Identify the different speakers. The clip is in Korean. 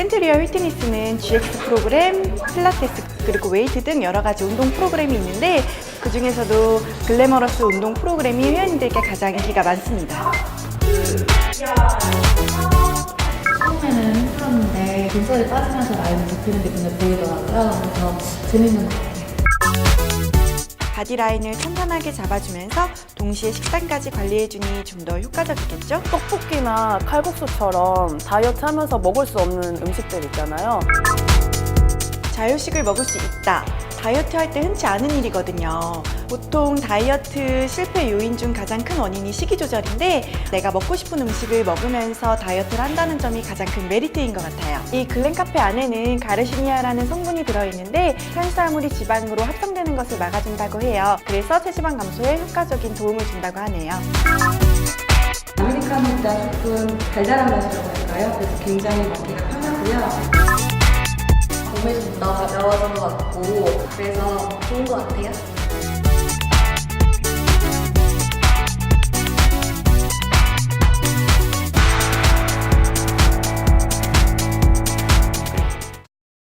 Speaker 1: 샌드리어 휘트니스는 GX 프로그램, 필라테스, 그리고 웨이트 등 여러 가지 운동 프로그램이 있는데 그 중에서도 글래머러스 운동 프로그램이 회원님들께 가장 인기가 많습니다.
Speaker 2: 처음에는 힘들었는데 분석에 빠지면서 나이는 높이는 게 눈에 보이더라고요. 그래서 재밌는 것 같아요.
Speaker 1: 바디 라인을 탄탄하게 잡아주면서 동시에 식단까지 관리해주니 좀 더 효과적이겠죠?
Speaker 3: 떡볶이나 칼국수처럼 다이어트 하면서 먹을 수 없는 음식들 있잖아요.
Speaker 1: 자유식을 먹을 수 있다. 다이어트 할 때 흔치 않은 일이거든요. 보통 다이어트 실패 요인 중 가장 큰 원인이 식이 조절인데 내가 먹고 싶은 음식을 먹으면서 다이어트를 한다는 점이 가장 큰 메리트인 것 같아요. 이 글렌카페 안에는 가르시니아라는 성분이 들어있는데 탄수화물이 지방으로 합성되는 것을 막아준다고 해요. 그래서 체지방 감소에 효과적인 도움을 준다고 하네요.
Speaker 4: 아메리카노보다 조금 달달한 맛이라고 할까요? 그래서 굉장히 먹기가 편하고요.
Speaker 2: 몸이 좀더 가벼워진 것 같고 그래서 좋은 것 같아요.